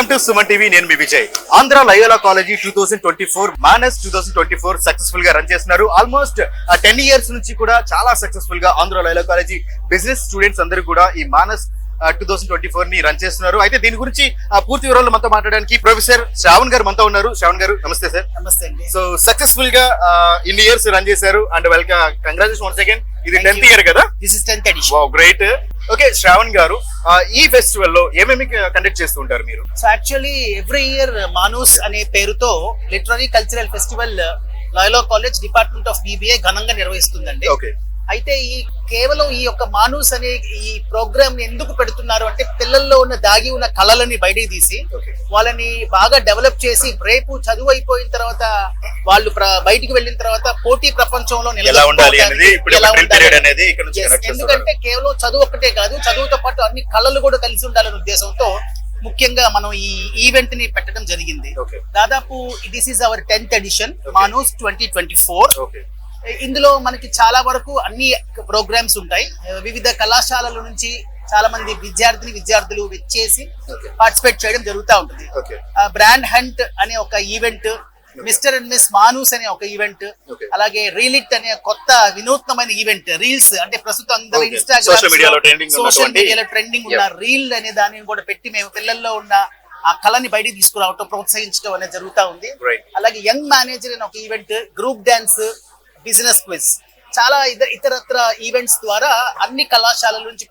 Welcome to Suman TV నేను మీ Vijay. Andhra Loyola college two thousand twenty four Manas two thousand twenty four సక్సెస్ఫుల్గా run చేస్తున్నారు almost ten years నుంచి కూడా చాలా సక్సెస్ఫుల్గా Andhra Loyola college business students అందరూ కూడా ఈ మానస్ టూ థౌసండ్ ట్వంటీ ఫోర్ని రన్ చేస్తున్నారు. అయితే దీని గురించి ఆ, పూర్తి వివరాలు మనతో మాట్లాడడానికి ప్రొఫెసర్ శ్రావణ్ గారు మనతో ఉన్నారు. శ్రావణ్ గారు నమస్తే సార్. నమస్తే సో సక్సెస్ఫుల్గా ఇన్ని ఇయర్స్ రన్ చేశారు. And welcome congratulation once again ఇది టెన్త్. ఇయర్ కదా? This is tenth edition great okay Shravan గారు ఈ ఫెస్టివల్లో ఏమేమి కండక్ట్ చేస్తూ ఉంటారు మీరు? So actually every year Manas అనే పేరుతో literary cultural festival Loyola college department of BBA ఘనంగా నిర్వహిస్తుందండి. ఓకే అయితే ఈ కేవలం ఈ యొక్క మానూస్ అనే ఈ ప్రోగ్రామ్ని ఎందుకు పెడుతున్నారు అంటే పిల్లల్లో ఉన్న దాగి ఉన్న కళలని బయటికి తీసి వాళ్ళని బాగా డెవలప్ చేసి రేపు చదువు అయిపోయిన తర్వాత వాళ్ళు బయటికి వెళ్ళిన తర్వాత పోటీ ప్రపంచంలో ఎందుకంటే కేవలం చదువు ఒక్కటే కాదు చదువుతో పాటు అన్ని కళలు కూడా కలిసి ఉండాలనే ఉద్దేశంతో ముఖ్యంగా మనం ఈ ఈవెంట్ని పెట్టడం జరిగింది. దాదాపు this is our tenth edition Manas twenty twenty four ఇందులో మనకి చాలా వరకు అన్ని ప్రోగ్రామ్స్ ఉంటాయి వివిధ కళాశాలల నుంచి చాలా మంది విద్యార్థిని విద్యార్థులు వచ్చేసి. పార్టిసిపేట్ చేయడం జరుగుతూ ఉంటుంది బ్రాండ్ హంట్ అనే ఒక event mister and miss Manas అనే ఒక ఈవెంట్. అలాగే రీలిట్ అనే కొత్త వినూత్నమైన ఈవెంట్ రీల్స్ అంటే ప్రస్తుతం అందరూ. ఇన్స్టాగ్రామ్ సోషల్ మీడియాలో ట్రెండింగ్ ఉన్న రీల్ అనే దానిని కూడా పెట్టి మేము పిల్లల్లో ఉన్న ఆ కళని బయటికి తీసుకురావటం ప్రోత్సహించడం అనేది జరుగుతూ ఉంది. అలాగే యంగ్ మేనేజర్ అనే ఒక event group dance business quiz. చాలా ఇతర ఇతరత్ర ఈవెంట్స్ ద్వారా అన్ని కళాశాలల నుంచి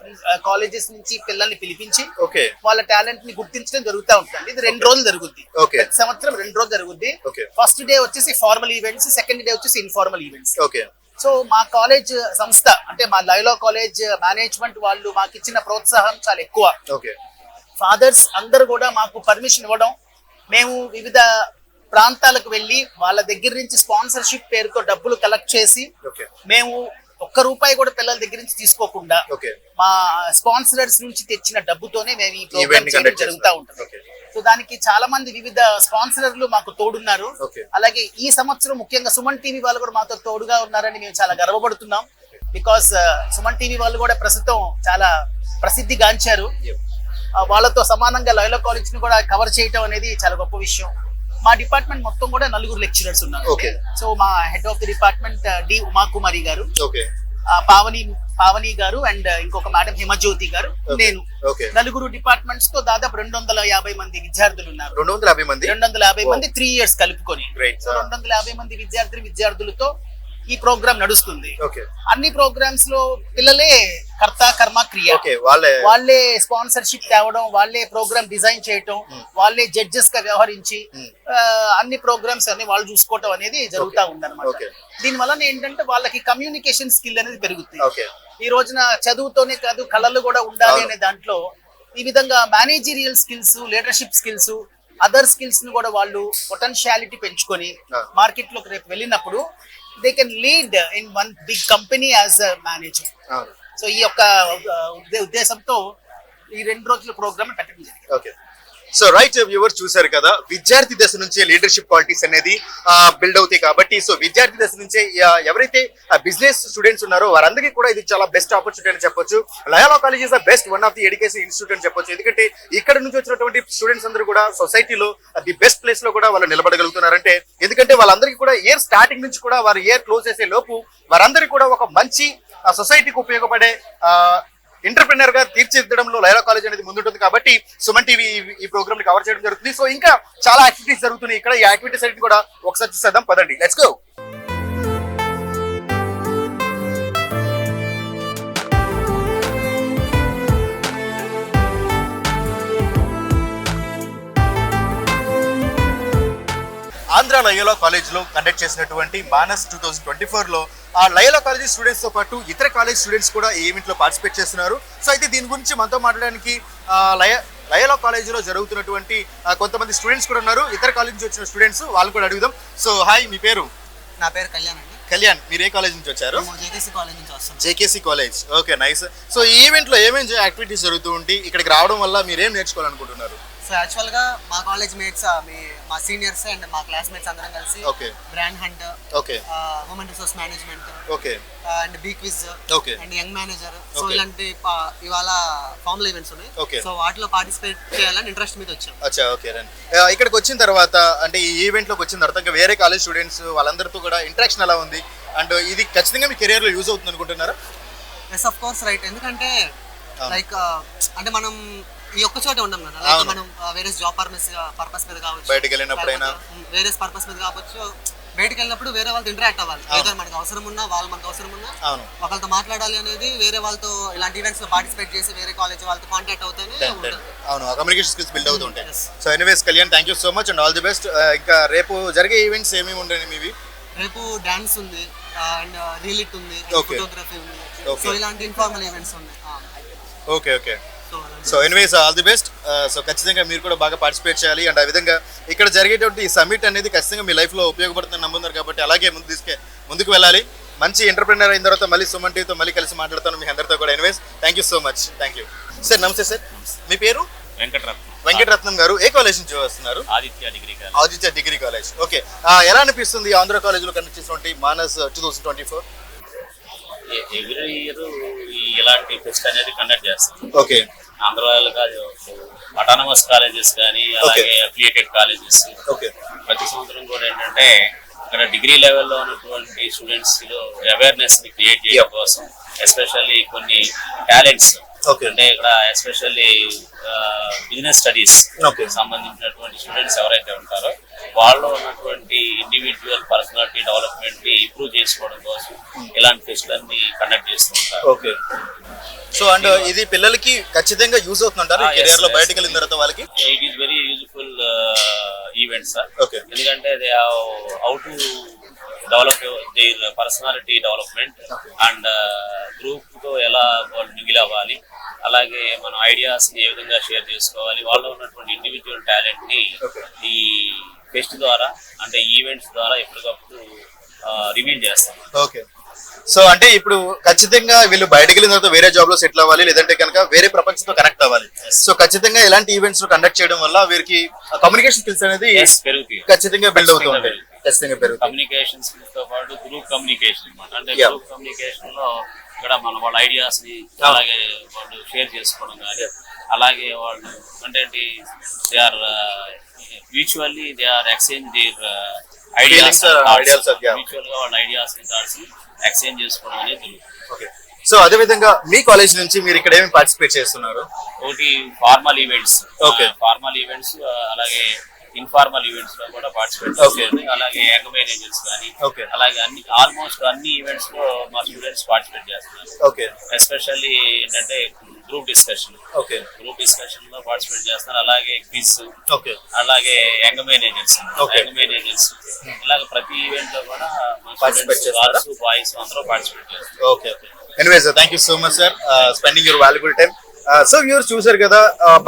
కాలేజెస్ నుంచి పిల్లల్ని పిలిపించి ఓకే. వాళ్ళ టాలెంట్ని గుర్తించడం జరుగుతూ ఉంటుంది ఇది రెండు రోజులు జరుగుద్ది. ప్రతి సంవత్సరం రెండు రోజులు జరుగుద్ది. ఫస్ట్ డే వచ్చేసి ఫార్మల్ ఈవెంట్స్ సెకండ్ డే వచ్చేసి ఇన్ఫార్మల్ ఈవెంట్స్ ఓకే. సో మా కాలేజ్ సంస్థ అంటే మా లైలో కాలేజ్ మేనేజ్మెంట్ వాళ్ళు మాకు ఇచ్చిన ప్రోత్సాహం చాలా ఎక్కువ. ఓకే. ఫాదర్స్ అందరూ కూడా మాకు పర్మిషన్ ఇవ్వడం మేము వివిధ ప్రాంతాలకు వెళ్ళి వాళ్ళ దగ్గర నుంచి స్పాన్సర్షిప్ పేరుతో డబ్బులు కలెక్ట్ చేసి మేము ఒక్క రూపాయి కూడా పిల్లల దగ్గర నుంచి తీసుకోకుండా మా స్పాన్సరర్స్ నుంచి తెచ్చిన డబ్బుతోనే మేము ఈ ప్రోగ్రామ్ చేయడం జరుగుతూ ఉంటుంది. ఓకే. సో దానికి చాలా మంది వివిధ స్పాన్సరర్లు మాకు తోడున్నారు. అలాగే ఈ సంవత్సరం ముఖ్యంగా సుమన్ టీవీ వాళ్ళు కూడా మాతో తోడుగా ఉన్నారని మేము చాలా గర్వపడుతున్నాం. బికాస్ సుమన్ టీవీ వాళ్ళు కూడా ప్రస్తుతం చాలా ప్రసిద్ధి గాంచారు. వాళ్ళతో సమానంగా లైలో కాలేజ్ని కూడా కవర్ చేయటం అనేది చాలా గొప్ప విషయం. మా డిపార్ట్మెంట్ మొత్తం కూడా నలుగురు లెక్చరర్స్ ఉన్నారు. సో మా head of the department D Umakumari గారు పావని పావని గారు అండ్ ఇంకొక మేడం హిమజ్యోతి గారు. నేను. నలుగురు డిపార్ట్మెంట్స్తో దాదాపు రెండు వందల యాభై మంది విద్యార్థులు ఉన్నారు. రెండు వందల యాభై మంది? రెండు వందల యాభై మంది త్రీ ఇయర్స్ కలుపుకొని. సో రెండు వందల యాభై మంది విద్యార్థి విద్యార్థులతో ఈ ప్రోగ్రామ్ నడుస్తుంది. అన్ని ప్రోగ్రామ్స్లో పిల్లలే కర్త కర్మ క్రియ. వాళ్ళే వాళ్ళే స్పాన్సర్షిప్ తేవడం వాళ్ళే ప్రోగ్రామ్ డిజైన్ చేయటం వాళ్ళే జడ్జెస్గా వ్యవహరించి అన్ని ప్రోగ్రామ్స్ అన్ని వాళ్ళు చూసుకోవటం అనేది జరుగుతూ ఉందన్నమాట. దీని వలన ఏంటంటే వాళ్ళకి కమ్యూనికేషన్ స్కిల్ అనేది పెరుగుతుంది. ఈ రోజున చదువుతోనే కాదు కళలు కూడా ఉండాలి. అనే దాంట్లో ఈ విధంగా managerial skills leadership skills other స్కిల్స్ని కూడా వాళ్ళు పొటెన్షియాలిటీ పెంచుకొని. మార్కెట్లోకి రేపు వెళ్ళినప్పుడు they can lead in one big company as a manager so ఈ యొక్క ఉద్దేశంతో ఈ రెండు రోజుల ప్రోగ్రామ్ పెట్టడం జరిగింది. సో రైట్ వ్యూవర్ uh, చూశారు కదా విద్యార్థి దశ నుంచే లీడర్షిప్ క్వాలిటీస్ అనేది uh, బిల్డ్ అవుతాయి కాబట్టి సో విద్యార్థి దశ నుంచే uh, ఎవరైతే బిజినెస్ స్టూడెంట్స్ ఉన్నారో వారందరికీ కూడా ఇది చాలా బెస్ట్ ఆపర్చునిటీ అని చెప్పొచ్చు. Loyola college is the best one of the education institute అని చెప్పొచ్చు. ఎందుకంటే ఇక్కడ నుంచి వచ్చినటువంటి స్టూడెంట్స్ అందరూ కూడా సొసైటీలో ది బెస్ట్ ప్లేస్లో కూడా వాళ్ళు నిలబడగలుగుతున్నారంటే ఎందుకంటే వాళ్ళందరికీ కూడా ఇయర్ స్టార్టింగ్ నుంచి కూడా వారు ఇయర్ క్లోజ్ చేసే లోపు వారందరికీ కూడా ఒక మంచి సొసైటీకి ఉపయోగపడే ఎంటర్ప్రినర్గా తీర్చిదిద్దడంలో లైలా కాలేజ్ అనేది ముందుంటుంది కాబట్టి సుమన్ టీవీ ఈ- ప్రోగ్రామ్ని కవర్ చేయడం జరుగుతుంది. సో ఇంకా చాలా యాక్టివిటీస్ జరుగుతున్నాయి. ఇక్కడ ఈ యాక్టివిటీస్ అన్నిటి కూడా ఒకసారి చూసేద్దాం. పదండి. లెట్స్ గో ఆంధ్ర లయోలా కాలేజ్లో కండక్ట్ చేసినటువంటి మానస్ టూ థౌసండ్ ట్వంటీ ఫోర్లో ఆ లయోలా కాలేజ్ స్టూడెంట్స్తో పాటు ఇతర కాలేజ్ స్టూడెంట్స్ కూడా ఈ ఈవెంట్లో పార్టిసిపేట్ చేస్తున్నారు. సో అయితే దీని గురించి మనతో మాట్లాడడానికి లయ లయోలా కాలేజ్లో జరుగుతున్నటువంటి కొంతమంది స్టూడెంట్స్ కూడా ఉన్నారు. ఇతర కాలేజ్ నుంచి వచ్చిన స్టూడెంట్స్ వాళ్ళు కూడా అడుగుదాం. సో హాయ్ మీ పేరు? నా పేరు కళ్యాణ్ అండి. కళ్యాణ్ మీరు ఏ కాలేజ్ నుంచి వచ్చారు? జేకేసీ కాలేజ్ నుంచి JKC college. Okay nice so ఈ ఈవెంట్లో ఏమేమి యాక్టివిటీస్ జరుగుతూ ఉంటాయి ఇక్కడికి రావడం వల్ల మీరు ఏం నేర్చుకోవాలనుకుంటున్నారు సో యాక్చువల్గా మా కాలేజ్ మేట్స్ మీ మా సీనియర్స్ అండ్ మా క్లాస్మేట్స్ అందరం కలిసి okay. Brand hunt okay. Human resource management okay. And B quiz Okay. And young manager. So. ఇలాంటి ఇవాళ ఫార్మల్ ఈవెంట్స్ ఉన్నాయి. Okay. సో వాటిలో పార్టిసిపేట్ చేయాలని ఇంట్రెస్ట్ మీద వచ్చాం. అచ్చా ఓకే రండి. ఇక్కడికి వచ్చిన తర్వాత అంటే ఈ ఈవెంట్లోకి వచ్చిన తర్వాత ఇంకా వేరే కాలేజ్ స్టూడెంట్స్ వాళ్ళందరితో కూడా ఇంటరాక్షన్ ఎలా ఉంది? అండ్ ఇది ఖచ్చితంగా మీ కెరియర్లో యూజ్ అవుతుంది అనుకుంటున్నారా ఎస్ ఆఫ్ కోర్స్ రైట్ ఎందుకంటే. లైక్ అంటే మనం ఈ ఒక్క చోటే ఉన్నాం కదా. లైక్. మనం వేరే జాబ్ పర్పస్ పర్పస్ మీద కావచ్చు బయటికి వెళ్ళినప్పుడైనా. వేరే పర్పస్ మీద కావచ్చు బయటికి వెళ్ళినప్పుడు వేరే వాళ్ళతో ఇంటరాక్ట్ అవ్వాలి. ఏదో మనకు అవసరం ఉన్నా వాళ్ళు మనకు అవసరం ఉన్నా అవును. ఒకళ్ళతో మాట్లాడాలి అనేది వేరే వాళ్ళతో ఇలాంటి ఈవెంట్స్లో పార్టిసిపేట్ చేసి వేరే కాలేజ్ వాళ్ళతో కాంటాక్ట్ అవుతేనే అవును కమ్యూనికేషన్ స్కిల్స్ బిల్డ్ అవుతుంటాయి. So anyways Kalyan thank you so much and all the best ఇంకా రేపు జరిగే ఈవెంట్స్ ఏమేమి ఉండని మీవి? రేపు డాన్స్ ఉంది అండ్ రీలిట్ ఉంది Okay. ఫోటోగ్రఫీ ఉంది. సో ఇలాంటి ఇన్ఫార్మల్ ఈవెంట్స్ ఉన్నాయి. Okay okay so anyways all the best so ఖచ్చితంగా మీరు కూడా బాగా పార్టిసిపేట్ చేయాలి. అండ్ ఆ విధంగా ఇక్కడ జరిగేటువంటి ఈ సమ్మిట్ అనేది ఖచ్చితంగా మీ లైఫ్లో ఉపయోగపడుతుందని నమ్ముతున్నారు కాబట్టి అలాగే ముందు తీసుకే ముందుకు వెళ్ళాలి. మంచి ఎంటర్ప్రినర్ అయిన తర్వాత మళ్ళీ సుమన్ టీతో మళ్ళీ కలిసి మాట్లాడతాను మీ అందరితో కూడా. Anyways thank you so much thank you sir నమస్తే సార్ మీ పేరు? వెంకటరత్నం. వెంకటరత్నం గారు. ఏ కాలేజ్ నుంచి వస్తున్నారు? Aditya degree college. Aditya degree college. Okay ఎలా అనిపిస్తుంది ఆంధ్ర కాలేజ్లో కండక్ట్ చేసినటువంటి Manas two thousand twenty four every year ఇలాంటి ఫెస్ట్ అనేది కండక్ట్ చేస్తాం. ఓకే ఆంధ్రాలో కాదు. అటానమస్ కాలేజెస్ కానీ అలాగే అఫిలియేటెడ్ కాలేజెస్. ప్రతి సంవత్సరం కూడా ఏంటంటే ఇక్కడ డిగ్రీ లెవెల్లో ఉన్నటువంటి స్టూడెంట్స్లో అవేర్నెస్ని క్రియేట్ చేయడం కోసం ఎస్పెషల్లీ కొన్ని టాలెంట్స్. అంటే ఇక్కడ ఎస్పెషల్లీ బిజినెస్ స్టడీస్. సంబంధించినటువంటి స్టూడెంట్స్ ఎవరైతే ఉంటారో వాళ్ళు ఉన్నటువంటి ఇండివిజువల్ పర్సనాలిటీ డెవలప్మెంట్ని ఇంప్రూవ్ చేసుకోవడం కోసం ఇలాంటి ఫెస్ట్లన్నీ కండక్ట్ చేస్తూ ఉంటారు. ఓకే. సో అండ్ ఇది పిల్లలకి ఖచ్చితంగా యూజ్ అవుతుంటారు కెరియర్లో. బయటకు వెళ్ళిన తర్వాత వాళ్ళకి? It is very useful event sir. ఎందుకంటే they how to develop their personality development and గ్రూప్తో ఎలా వాళ్ళు మిగిలి అవ్వాలి. అలాగే మన ఐడియాస్ ఏ విధంగా షేర్ చేసుకోవాలి? వాళ్ళలో ఉన్నటువంటి ఇండివిజువల్ టాలెంట్ని. ఈ ఫెస్ట్ ద్వారా అంటే ఈవెంట్స్ ద్వారా ఎప్పటికప్పుడు రివీల్ చేస్తాం. ఓకే సో అంటే ఇప్పుడు ఖచ్చితంగా వీళ్ళు బయటకు వెళ్ళిన తర్వాత వేరే జాబ్లో సెటిల్ అవ్వాలి లేదంటే కనుక వేరే ప్రపంచంతో కనెక్ట్ అవ్వాలి. సో ఖచ్చితంగా ఇలాంటి ఈవెంట్స్ కండక్ట్ చేయడం వల్ల వీరికి కమ్యూనికేషన్ స్కిల్స్ అనేది పెరుగుతాయి. ఖచ్చితంగా బిల్డ్ అవుతూ ఖచ్చితంగా ఉంటాయి. ఖచ్చితంగా పెరుగుతాయి. కమ్యూనికేషన్ స్కిల్స్తో పాటు గ్రూప్ కమ్యూనికేషన్ అంటే. గ్రూప్ కమ్యూనికేషన్లో ఇక్కడ మన వాళ్ళ ఐడియాస్ని అలాగే వాళ్ళు షేర్ చేసుకోవడం కానీ అలాగే వాళ్ళు అంటే they are mutually they are exchange their ideas. మ్యూచువల్గా వాళ్ళ ఐడియాస్ థాట్స్ ఎక్స్చేంజ్ చేసుకోవడం అనేది జరుగుతుంది. ఓకే సో అదే విధంగా మీ కాలేజ్ నుంచి మీరు ఇక్కడ ఏమి పార్టిసిపేట్ చేస్తున్నారు? ఒకటి formal events Okay. Formal events అలాగే ఇన్ఫార్మల్ ఈవెంట్స్లో కూడా పార్టిసిపేట్. చేస్తుంది. అలాగే యంగ్ మేనేజర్స్ కానీ. అలాగే అన్ని ఆల్మోస్ట్ అన్ని ఈవెంట్స్లో మా స్టూడెంట్స్ పార్టిసిపేట్ చేస్తున్నారు. ఓకే ఎస్పెషల్లీ ఏంటంటే గ్రూప్ డిస్కషన్ ఓకే గ్రూప్ డిస్కషన్లో పార్టిసిపేట్ చేస్తున్నారు. అలాగే క్విజ్ ఓకే అలాగే యంగ్ మేనేజర్స్. Young managers. ఇలాగ ప్రతి ఈవెంట్లో కూడా? గర్ల్స్ బాయ్స్ అందరూ పార్టిసిపేట్ చేస్తారు. Okay okay anyways thank you so much sir spending your valuable time so viewers చూసారు కదా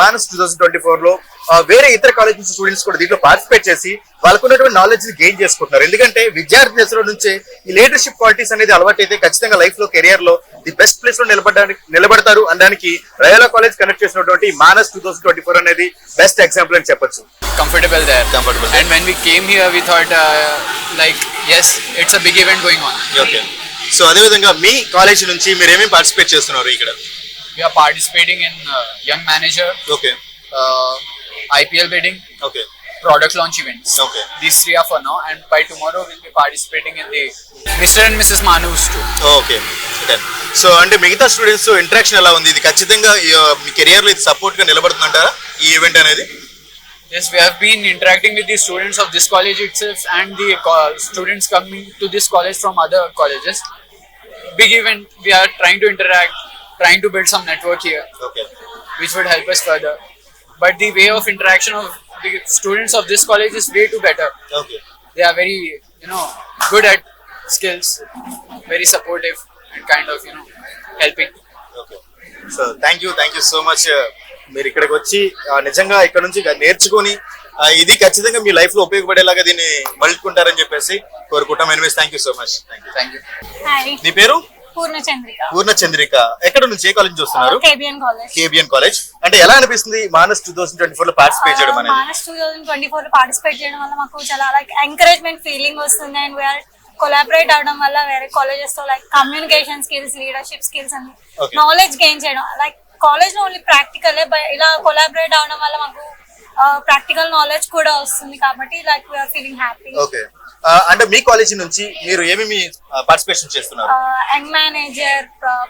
బానస్ టూ థౌసండ్ ట్వంటీ ఫోర్లో వేరే ఇతర కాలేజ్ నుంచి స్టూడెంట్స్ కూడా దీంట్లో పార్టిసిపేట్ చేసి వాళ్ళకు ఉన్నటువంటి నాలెడ్జ్ గెయిన్ చేసుకుంటున్నారు. ఎందుకంటే విద్యార్థి దశలో నుంచే ఈ లీడర్షిప్ క్వాలిటీస్ అనేది అలవాటు అయితే ఖచ్చితంగా లైఫ్లో కెరియర్లో ది బెస్ట్ ప్లేస్లో నిలబడడానికి నిలబడతారు అనడానికి రయోలా కాలేజ్ కనెక్ట్ చేసినటువంటి Manus two thousand twenty four అనేది బెస్ట్ ఎగ్జాంపుల్ అని చెప్పొచ్చు. And when we came here, we thought, uh, like, yes, it's a big event going on. Okay so అదే విధంగా మీ కాలేజ్ నుంచి మీరు ఏమేమి పార్టిసిపేట్ చేస్తున్నారు ఇక్కడ? Are participating in uh, Young Manager, okay IPL bidding, okay product launch events. Okay. These three are for now, and by tomorrow we'll be participating in the Mr. and Mrs. Manus too. Okay so అంటే మిగతా students interaction ఎలా ఉంది ఇది ఖచ్చితంగా ఈ, ఆ, మీ కెరియర్లో ఇది సపోర్ట్గా నిలబడుతుందంటారా ఈ ఈవెంట్ అనేది Yes, we have been interacting with the students of this college itself and the co- students coming to this college from other colleges. Big event, we are trying to interact, trying to build some network here. Okay which would help us further. But the way of interaction of the students of this college is way too better. Okay They are very, you know, good at skills, very supportive, and kind of, you know, helping. Okay so thank you thank you so much మీరు ఇక్కడికి వచ్చి ఆ, నిజంగా ఇక్కడ నుంచి నేర్చుకొని ఆ, ఇది ఖచ్చితంగా మీ లైఫ్లో ఉపయోగపడేలాగా దీన్ని మలుచుకుంటారని చెప్పేసి కోరుకుంటాం anyways thank you so much thank you hi నీ పేరు పూర్ణ చంద్రిక పూర్ణ చంద్రిక ఎక్కడ నుంచి? ఏ కాలేజ్ నుంచి వస్తున్నారు? KBN college. KBN college. అంటే ఎలా అనిపిస్తుంది మానస్ టూ థౌసండ్ ట్వంటీ ఫోర్లో పార్టిసిపేట్ చేయడం అనేది? మానస్ టూ థౌసండ్ ట్వంటీ ఫోర్లో పార్టిసిపేట్ చేయడం వల్ల మాకు చాలా లైక్ ఎంకరేజ్మెంట్ ఫీలింగ్ వస్తుంది అండ్ వీఆర్ కొలాబరేట్ అవడం వల్ల వేరే కాలేజెస్తో like communication skills leadership skills అని Okay. నాలెడ్జ్ గెయిన్ చేయడం. లైక్ కాలేజ్లో ఓన్లీ ప్రాక్టికల్ ఇలా కొలాబరేట్ అవడం వల్ల మాకు ప్రాక్టికల్ నాలెడ్జ్ కూడా వస్తుంది కాబట్టి like we're feeling happy okay అంటే మీ కాలేజ్ నుంచి మీరు ఏమేమి పార్టిసిపేషన్ చేస్తున్నారు? Young manager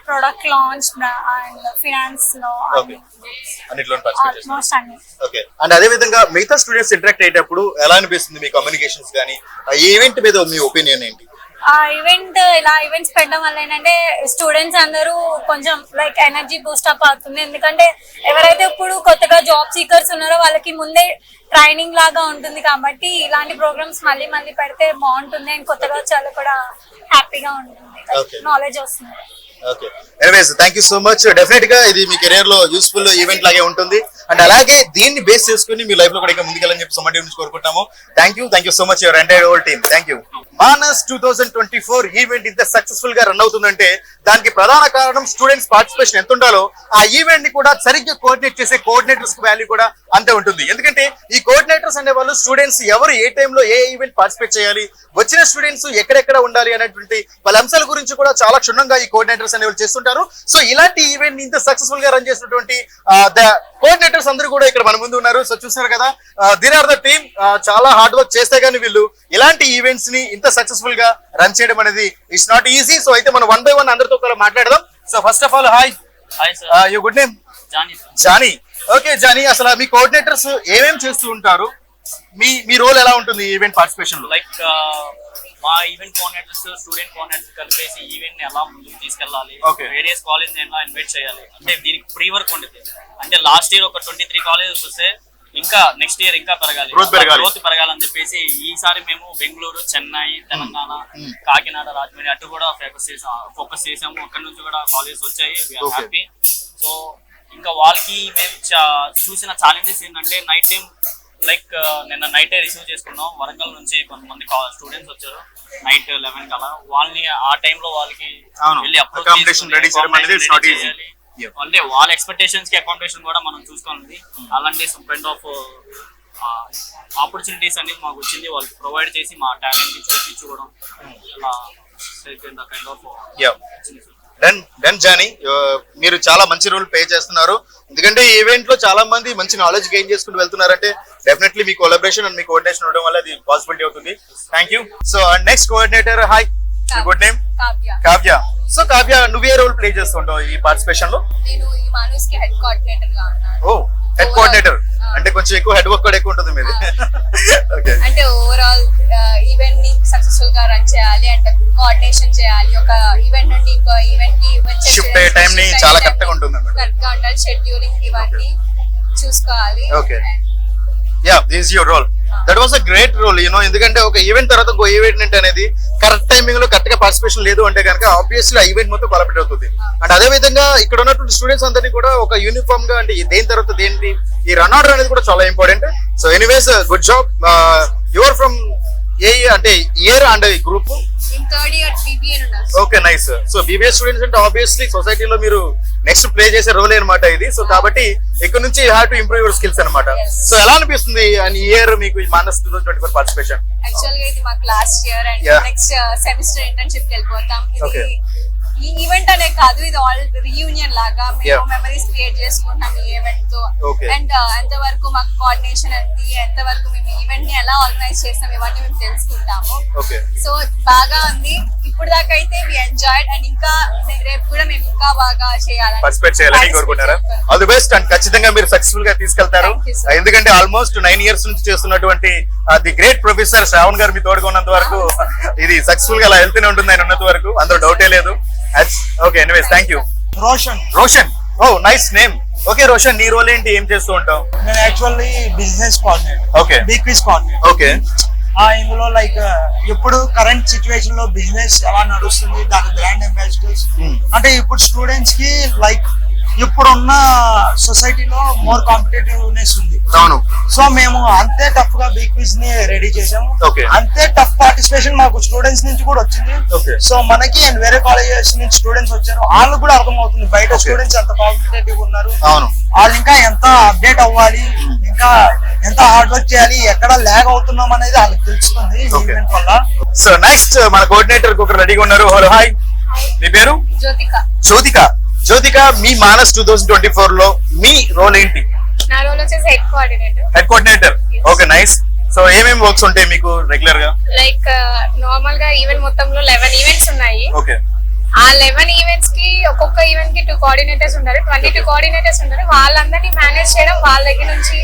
product launch and ఫినాన్స్లో. అన్నిట్లో పార్టిసిపేట్ చేస్తున్నారు. ఆల్మోస్ట్ అన్ని. ఓకే అండ్ అదే విధంగా మిగతా స్టూడెంట్స్ ఇంటరాక్ట్ అయ్యేటప్పుడు ఎలా అనిపిస్తుంది మీ కమ్యూనికేషన్స్ కానీ ఈ ఈవెంట్ మీద మీ ఒపీనియన్ ఏంటి? ఆ ఈవెంట్ ఇలా ఈవెంట్స్ పెట్టడం వల్ల ఏంటంటే స్టూడెంట్స్ అందరూ కొంచెం లైక్ ఎనర్జీ బూస్ట్ అప్ అవుతుంది. ఎందుకంటే ఎవరైతే ఇప్పుడు కొత్తగా జాబ్ సీకర్స్ ఉన్నారో వాళ్ళకి ముందే ట్రైనింగ్ లాగా ఉంటుంది కాబట్టి ఇలాంటి ప్రోగ్రామ్స్ మళ్ళీ మళ్ళీ పెడితే బాగుంటుంది. అండ్ కొత్తగా వచ్చే కూడా హ్యాపీగా. ఉంటుంది. నాలెడ్జ్ వస్తుంది. Okay anyways thank you so much డెఫినెట్గా ఇది మీ కెరీర్లో యూస్ఫుల్ ఈవెంట్ లాగే ఉంటుంది. అండ్ అలాగే దీన్ని బేస్ చేసుకుని మీ లైఫ్లో కూడా ఇంకా ముందుకెళ్ళని చెప్పి సమ్మర్ నుంచి కోరుకుంటాము thank you thank you so much your entire whole team thank you Manus two thousand twenty four event ఇంత సక్సెస్ఫుల్గా రన్ అవుతుందంటే దానికి ప్రధాన కారణం స్టూడెంట్స్ పార్టిసిపేషన్ ఎంత ఉండాలో ఆ ఈవెంట్ని కూడా సరిగ్గా కోఆర్డినేట్ చేసే కోఆర్డినేటర్స్ వాల్యూ కూడా అంతే ఉంటుంది. ఎందుకంటే ఈ కోఆర్డినేటర్స్ అనే వాళ్ళు స్టూడెంట్స్ ఎవరు ఏ టైంలో ఏ ఈవెంట్ పార్టిసిపేట్ చేయాలి వచ్చిన స్టూడెంట్స్ ఎక్కడెక్కడ ఉండాలి అనేటువంటి వాళ్ళ అంశాల గురించి కూడా చాలా క్షుణ్ణంగా ఈ కోఆర్డినేటర్స్ అనేవి చేస్తుంటారు. సో ఇలాంటి ఈవెంట్ ఇంత సక్సెస్ఫుల్గా రన్ చేసినటువంటి ద కోఆర్డినేటర్స్ అందరూ కూడా ఇక్కడ మన ముందు ఉన్నారు. సో చూసారు కదా దీని ఆర్ ద టీమ్ చాలా హార్డ్ వర్క్ చేస్తే గానీ వీళ్ళు ఇలాంటి ఈవెంట్స్ని ఇంత సక్సెస్ఫుల్గా రన్ చేయడం అనేది ఇట్స్ నాట్ ఈజీ సో అయితే మనం వన్ బై వన్ అందరితో కూడా మాట్లాడదాం. So first of all hi you good name Johnny okay Johnny అసలు మీ కోఆర్డినేటర్స్ ఏమేం చేస్తూ ఉంటారు? మీ మీ రోల్ ఎలా ఉంటుంది ఈవెంట్ పార్టిసిపేషన్లో? లైక్ మా ఈవెంట్ కోఆర్డినేటర్స్ స్టూడెంట్ కోఆర్డినేటర్స్ కలిపేసి ఈవెంట్ని ఎలా ముందుకు తీసుకెళ్ళాలి Okay. వేరియస్ కాలేజ్ ఎలా ఇన్వైట్ చేయాలి అంటే దీనికి ప్రీ వర్క్ ఉండేది. అంటే లాస్ట్ ఇయర్ ఒక ట్వంటీ త్రీ కాలేజెస్ వస్తే ఇంకా నెక్స్ట్ ఇయర్ ఇంకా పెరగాలి. గ్రోత్ పెరగాలని చెప్పేసి ఈసారి మేము బెంగళూరు చెన్నై తెలంగాణ కాకినాడ రాజమండ్రి అటు కూడా ఫోకస్ చేసాం ఫోకస్ చేసాము. అక్కడ నుంచి కూడా కాలేజెస్ వచ్చాయి. హ్యాపీ సో ఇంకా వాళ్ళకి మేము చూసిన ఛాలెంజెస్ ఏంటంటే నైట్ టైం లైక్ నిన్న నైటే రిసీవ్ చేసుకున్నాం వరంగల్ నుంచి కొంతమంది స్టూడెంట్స్ వచ్చారు నైట్ లెవెన్ కలా వాళ్ళని ఆ టైంలో వాళ్ళకి. వెళ్ళి. చేయాలి. Yeah. అంటే వాళ్ళ ఎక్స్పెక్టేషన్స్కి అకామిడేషన్ కూడా మనం చూసుకోవాలి అలాంటి సమ్ కైండ్ ఆఫ్ ఆపర్చునిటీస్ అనేది మాకు వచ్చింది వాళ్ళకి ప్రొవైడ్ చేసి మా టాలెంట్ని చూపించుకోవడం kind of. Done done Johnny మీరు చాలా మంచి రోల్ ప్లే చేస్తున్నారు ఎందుకంటే ఈ ఈవెంట్లో చాలా మంది మంచి నాలెడ్జ్ గెయిన్ చేసుకుంటూ వెళ్తున్నారంటే డెఫినెట్లీ మీ కొలబరేషన్ అండ్ మీ కోఆర్డినేషన్ ఉండడం వల్ల అది పాసిబిలిటీ అవుతుంది. Thank you so next coordinator hi good name Kavya so Kavya నువ్వే రోల్ ప్లే చేస్తుంటావు ఈ పార్టిసిపేషన్లో? నేను ఈ కి హెడ్ కోఆర్డినేటర్గా ఉన్నాను. ఓ హెడ్ కోఆర్డినేటర్ అంటే కొంచెం ఎక్కువ హెడ్ వర్క్ కూడా ఎక్కువ ఉంటుంది మీది. ఓకే అంటే ఓవరాల్ ఈవెంట్ని సక్సెస్ఫుల్గా రన్ చేయాలి అంటే కోఆర్డినేషన్ చేయాలి. ఒక ఈవెంట్ నుండి ఇంకో ఈవెంట్కి వచ్చే Shift అయ్యే time ని చాలా correct గా ఉంటుంది అన్నమాట. కరెక్ట్గా ఉండాలి. షెడ్యూలింగ్ ఇవన్నీ చూసుకోవాలి. Okay. Yeah this your role that was a great role you know ఎందుకంటే ఒక ఈవెంట్ తర్వాత ఇంకో ఈవెంట్ అనేది కరెక్ట్ టైమింగ్లో కరెక్ట్గా పార్టిసిపేషన్ లేదు అంటే కనుక ఆబ్వియస్లీ ఆ ఈవెంట్ మొత్తం కొలబెట్ అవుతుంది. అండ్ అదే విధంగా ఇక్కడ ఉన్నటువంటి స్టూడెంట్స్ అందరినీ కూడా ఒక యూనిఫామ్గా అంటే దేని తర్వాత దేంటి ఈ రన్ ఆర్డర్ అనేది కూడా చాలా important so anyways good job your from ఏ అంటే year and group okay nice so BBS students అంటే ఆబ్వియస్లీ సొసైటీలో మీరు నెక్స్ట్ ప్లే చేసే రోల్ అనమాట ఇది. సో కాబట్టి ఇక్కడ నుంచి have to improve your skills అనమాట. సో ఎలా అనిపిస్తుంది? అండ్ ఇయర్ మీకు Manus two thousand twenty four participation యాక్చువల్గా ఇది మాకు last year and. Next semester ఇంటర్న్షిప్కి వెళ్ళిపోతాం. ఈ ఈవెంట్ అనే కాదు ఇది ఆల్ రీయూనియన్ లాగా మేము. మెమరీస్ క్రియేట్ చేసుకుంటాం ఈ ఈవెంట్తో. అండ్ ఎంత వరకు మాకు కోఆర్డినేషన్ ఉంది ఎంత వరకు మేము ఈవెంట్ని ఎలా ఆర్గనైజ్ చేస్తాం ఇవన్నీ మేము తెలుసుకుంటాము సో బాగా ఉంది ఇప్పుడు దాకా అయితే వి ఎంజాయ్డ్ అండ్ ఇంకా రేపు కూడా మేము ఇంకా బాగా చేయాలని పార్టిసిపేట్ చేయాలని కోరుకుంటారా. ఆల్ ది బెస్ట్ అండ్ ఖచ్చితంగా మీరు సక్సెస్ఫుల్గా తీసుకెళ్తారు. ఎందుకంటే ఆల్మోస్ట్ నైన్ ఇయర్స్ నుంచి చేస్తున్నటువంటి ది గ్రేట్ ప్రొఫెసర్ శ్రావణ్ గారు మీ తోడుగా ఉన్నంత వరకు ఇది సక్సెస్ఫుల్గా అలా వెళ్తూనే ఉంటుంది ఆయన ఉన్నంత వరకు. అందులో డౌటే లేదు. Okay anyways thank you Roshan. Roshan. Oh nice name okay Roshan నీ రోల్ ఏంటి? ఏం చేస్తూ ఉంటావు? నేను యాక్చువల్లీ బిజినెస్ కోఆర్డినేటర్ ఓకే బీక్విస్ కోఆర్డినేటర్ ఓకే ఆ ఇందులో లైక్ ఇప్పుడు కరెంట్ సిచ్యువేషన్లో బిజినెస్ ఎలా నడుస్తుంది దాని బ్రాండ్ అంబాసిడర్స్ Hmm. అంటే ఇప్పుడు స్టూడెంట్స్కి లైక్ ఇప్పుడున్న సొసైటీలో మోర్ కాంపిటేటివ్నెస్ ఉంది. అవును. సో మేము అంతే టఫ్గా బీ క్విజ్ని రెడీ చేసాము. అంతే టఫ్ పార్టిసిపేషన్ మాకు స్టూడెంట్స్ నుంచి కూడా వచ్చింది. సో మనకి అండ్ వేరే కాలేజెస్ నుంచి స్టూడెంట్స్ వచ్చారు. వాళ్ళకు కూడా అర్థమవుతుంది. బయట స్టూడెంట్స్ ఎంత కాంపిటేటివ్ ఉన్నారు. అవును. వాళ్ళు ఇంకా ఎంత అప్డేట్ అవ్వాలి. ఇంకా ఎంత హార్డ్ వర్క్ చేయాలి. ఎక్కడ ల్యాగ్ అవుతున్నాం అనేది వాళ్ళకి తెలుస్తుంది. ఈవెంట్ వల్ల. సో నెక్స్ట్ మన కోఆర్డినేటర్ ఒకరు రెడీగా ఉన్నారు. హలో హాయ్ మీ పేరు? జ్యోతిక. జ్యోతిక. జ్యోతిక మీ మానస్ టూ థౌసండ్ ట్వంటీ ఫోర్లో మీ రోల్ ఏంటి? నా రోల్ వచ్చేసి head coordinator head coordinator okay nice so ఏమేమి వర్క్స్ ఉంటాయి మీకు రెగ్యులర్గా? లైక్ నార్మల్గా ఈవెంట్ మొత్తంలో లెవెన్ ఈవెంట్స్ ఉన్నాయి. ఓకే ఆ లెవెన్ ఈవెంట్స్కి ఒక్కొక్క ఈవెంట్కి టూ కోఆర్డినేటర్స్ ఉంటారు. ట్వంటీ టూ కోఆర్డినేటర్స్ ఉంటారు. వాళ్ళందరినీ మేనేజ్ చేయడం వాళ్ళ దగ్గర నుంచి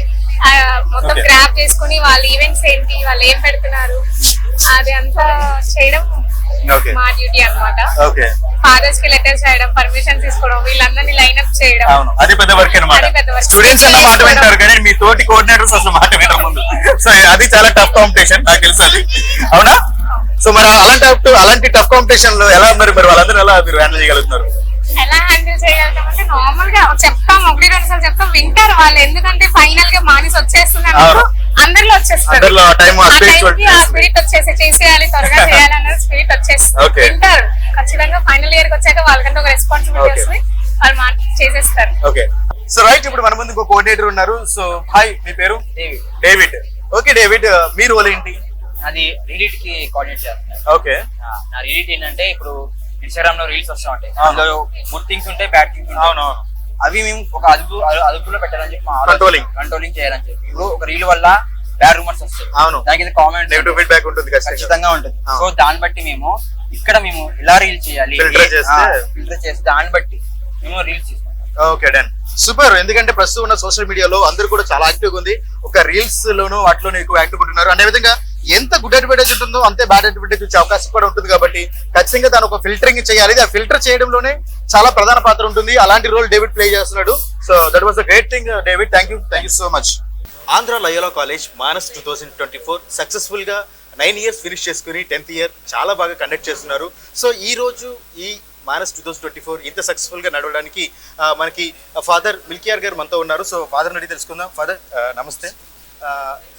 మొత్తం. గ్రాప్ చేసుకుని వాళ్ళ ఈవెంట్స్ ఏంటి వాళ్ళు ఏం పెడుతున్నారు అది అంతా చేయడం. మా డ్యూటీ అన్నమాట. ఓకే ఫాదర్స్కి లెటర్స్ రాయడం పర్మిషన్ తీసుకోవడం వీళ్ళందరినీ లైన్ అప్ చేయడం. అవును. అది పెద్ద వర్క్ అనమాట. స్టూడెంట్స్ అన్న మాట వింటారు కానీ మీ తోటి కోఆర్డినేటర్స్ అసలు మాట వినరు ముందు. సో అది చాలా టఫ్ కాంపిటీషన్ నాకు తెలుసు అది అవునా? సో మరి అలాంటి అలాంటి టఫ్ కాంపిటీషన్లో ఎలా ఉన్నారు మరి? వాళ్ళందరూ ఎలా మీరు హ్యాండిల్ చేయగలుగుతున్నారు? ఎలా హ్యాండిల్ చేయగలుగుతాం అంటే నార్మల్గా చెప్తాం ఒకటి రెండు సార్లు చెప్తాం వింటారు వాళ్ళు. ఎందుకంటే ఫైనల్గా మానిస్ అవును. అందరిలో వచ్చేస్తారు అందరిలో ఆ time, ఆ. స్పిరిట్ వచ్చేసి చేసేయాలి త్వరగా చేయాలి అన్నది స్పిరిట్ వచ్చేస్తుంది. వింటారు. ఖచ్చితంగా ఫైనల్ ఇయర్కి వచ్చాక వాళ్ళకంటే ఒక రెస్పాన్సిబిలిటీ Okay. వస్తుంది వాళ్ళు మాట చేసేస్తారు. ఓకే సో రైట్ ఇప్పుడు మన ముందు ఇంకో కోఆర్డినేటర్ ఉన్నారు. సో హాయ్ మీ పేరు? డేవిడ్ ఓకే డేవిడ్ మీ రోల్ ఏంటి? అది రీడిట్కి కోఆర్డినేట్ చేస్తున్నాను ఓకే నా రీడిట్ ఏంటంటే ఇప్పుడు ఇన్స్టాగ్రామ్లో రీల్స్ వస్తా ఉంటాయి. అందులో గుడ్ థింగ్స్ ఉంటాయి బ్యాడ్ థింగ్స్ ఉంటాయి అవును అవును అవి మేము ఒక అదుపు అదు- అదుపులో పెట్టాలని చెప్పి Controlling. కంట్రోలింగ్ చేయాలని చెప్పి. ఇప్పుడు ఒక రీల్ వల్ల బ్యాడ్ రూమర్స్ వస్తాయి. అవును. దానికి కామెంట్ నెగిటివ్ ఫీడ్బ్యాక్ ఉంటుంది. ఖచ్చితంగా. ఉంటుంది. సో దాన్ని బట్టి మేము ఇక్కడ మేము ఎలా రీల్ చేయాలి? చేస్తే- ఫిల్టర్ చేసి దాన్ని బట్టి మేము రీల్స్ తీసుకుంటాం ఓకే డన్ సూపర్ ఎందుకంటే ప్రస్తుతం ఉన్న సోషల్ మీడియాలో అందరూ కూడా చాలా యాక్టివ్ ఉంది. ఒక రీల్స్ లోను వాటిలోనూ ఎక్కువ యాక్టివ్ ఉంటున్నారు. అదే విధంగా ఎంత గుడ్ అడ్వర్టైజ్ ఉంటుందో అంతే బ్యాడ్ అడ్వర్టైజ్ వచ్చే అవకాశం కూడా ఉంటుంది కాబట్టి ఖచ్చితంగా దాని ఒక ఫిల్టరింగ్ చేయాలి. ఆ ఫిల్టర్ చేయడంలోనే చాలా ప్రధాన పాత్ర ఉంటుంది. అలాంటి రోల్ డేవిడ్ ప్లే చేస్తున్నాడు. So that was a great thing David thank you thank you so much Andhra Loyola college Manus two thousand twenty four సక్సెస్ఫుల్గా నైన్ ఇయర్స్ ఫినిష్ చేసుకుని టెన్త్ ఇయర్ చాలా బాగా కండక్ట్ చేస్తున్నారు. సో ఈ రోజు ఈ Manus two thousand twenty four ఇంత సక్సెస్ఫుల్గా నడవడానికి uh, మనకి uh, ఫాదర్ మిల్కియార్ గారు మనతో ఉన్నారు. సో ఫాదర్ అడిగి తెలుసుకుందాం. ఫాదర్ uh, నమస్తే.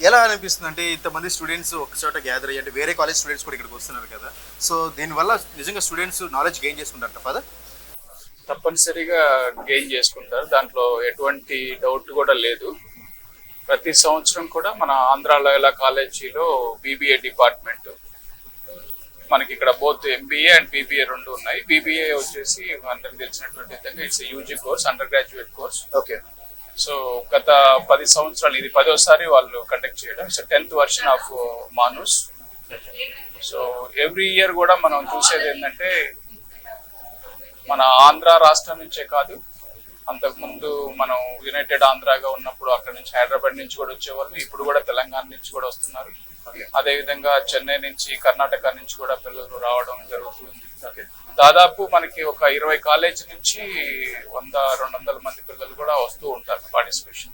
ఎలా అనిపిస్తుంది అంటే ఇంతమంది స్టూడెంట్స్ ఒక చోట గ్యాదర్ అయ్యి అంటే వేరే కాలేజ్ స్టూడెంట్స్ కూడా ఇక్కడికి వస్తున్నారు కదా. సో దీనివల్ల నిజంగా స్టూడెంట్స్ నాలెడ్జ్ గెయిన్ చేసుకుంటారు ఫాదర్ తప్పనిసరిగా గెయిన్ చేసుకుంటారు. దాంట్లో ఎటువంటి డౌట్ కూడా లేదు. ప్రతి సంవత్సరం కూడా మన ఆంధ్ర లయోలా కాలేజీలో బీబీఏ డిపార్ట్మెంట్ మనకి ఇక్కడ బోత్ ఎంబీఏ అండ్ బీబీఏ రెండు ఉన్నాయి. బీబీఏ వచ్చేసి అందరికి తెలిసినటువంటి విధంగా it's UG course undergraduate course okay so గత పది సంవత్సరాలు ఇది పదోసారి వాళ్ళు కండక్ట్ చేయడం. It's tenth version of Manus so every year కూడా మనం చూసేది ఏంటంటే మన ఆంధ్ర రాష్ట్రం నుంచే కాదు అంతకుముందు మనం యునైటెడ్ ఆంధ్రాగా ఉన్నప్పుడు అక్కడ నుంచి హైదరాబాద్ నుంచి కూడా వచ్చేవాళ్ళు ఇప్పుడు కూడా తెలంగాణ నుంచి కూడా వస్తున్నారు. అదే విధంగా చెన్నై నుంచి కర్ణాటక నుంచి కూడా పిల్లలు రావడం జరుగుతుంది. దాదాపు మనకి ఒక ఇరవై కాలేజ్ నుంచి వంద రెండు వందల మంది పిల్లలు కూడా వస్తూ ఉంటారు పార్టిసిపేషన్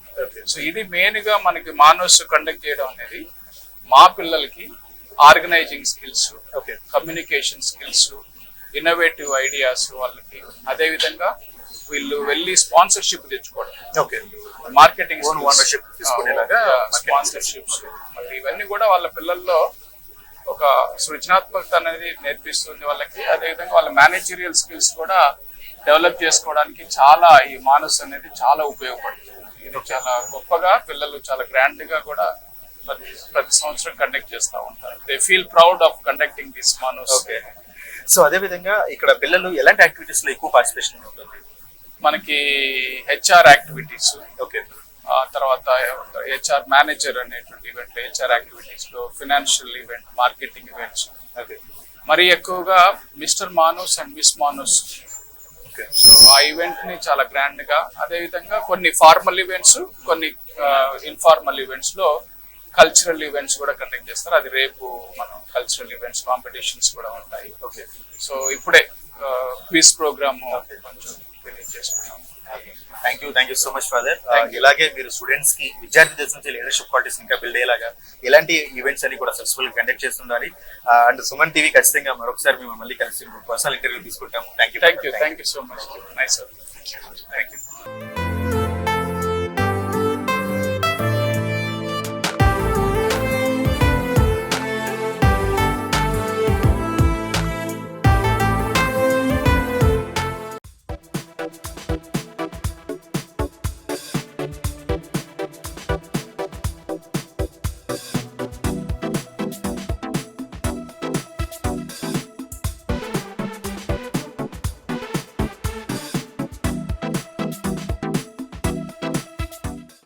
సో ఇది మెయిన్గా మనకి మానస్ కండక్ట్ చేయడం అనేది మా పిల్లలకి organising skills communication skills innovative ideas వాళ్ళకి. అదే విధంగా వీళ్ళు వెళ్ళి స్పాన్సర్షిప్ తెచ్చుకోవడం. ఓకే మార్కెటింగ్ స్పాన్సర్షిప్స్ ఇవన్నీ కూడా వాళ్ళ పిల్లల్లో ఒక సృజనాత్మకత అనేది నేర్పిస్తుంది వాళ్ళకి. అదే విధంగా వాళ్ళ మేనేజరియల్ స్కిల్స్ కూడా డెవలప్ చేసుకోవడానికి చాలా ఈ మానస్ అనేది చాలా ఉపయోగపడుతుంది. ఇది చాలా గొప్పగా పిల్లలు చాలా గ్రాండ్గా కూడా ప్రతి ప్రతి సంవత్సరం కండక్ట్ చేస్తూ ఉంటారు. They feel proud of conducting this Manus. Okay so అదే విధంగా ఇక్కడ పిల్లలు ఎలాంటి యాక్టివిటీస్లో ఎక్కువ పార్టిసిపేషన్ ఉంటుంది? మనకి హెచ్ఆర్ యాక్టివిటీస్ ఓకే ఆ తర్వాత హెచ్ఆర్ మేనేజర్ అనేటువంటి ఈవెంట్ హెచ్ఆర్ యాక్టివిటీస్లో financial event marketing events okay మరి ఎక్కువగా mister Manus and miss Manus. So ఆ ఈవెంట్ని చాలా గ్రాండ్గా అదే విధంగా కొన్ని ఫార్మల్ ఈవెంట్స్ కొన్ని ఇన్ఫార్మల్ ఈవెంట్స్లో కల్చరల్ ఈవెంట్స్ కూడా కండక్ట్ చేస్తారు. అది రేపు మనం కల్చరల్ ఈవెంట్స్ కాంపిటీషన్స్ కూడా ఉంటాయి. ఓకే. సో ఇప్పుడే క్విజ్ ప్రోగ్రామ్ కొంచెం ఫినిష్ చేసుకున్నాం thank you thank you so much father ఇలాగే మీరు స్టూడెంట్స్కి విద్యార్థి దశ నుంచి లీడర్షిప్ క్వాలిటీస్ ఇంకా బిల్డ్ అయ్యేలాగా ఇలాంటి ఈవెంట్స్ అన్ని కూడా సక్సెస్ఫుల్ కండక్ట్ చేస్తుండాలి అండ్ సుమన్ టీవీ ఖచ్చితంగా మరొకసారి మేము మళ్ళీ కలిసి పర్సనల్ ఇంటర్వ్యూ తీసుకుంటాము. Thank you thank you thank you so much nice sir thank you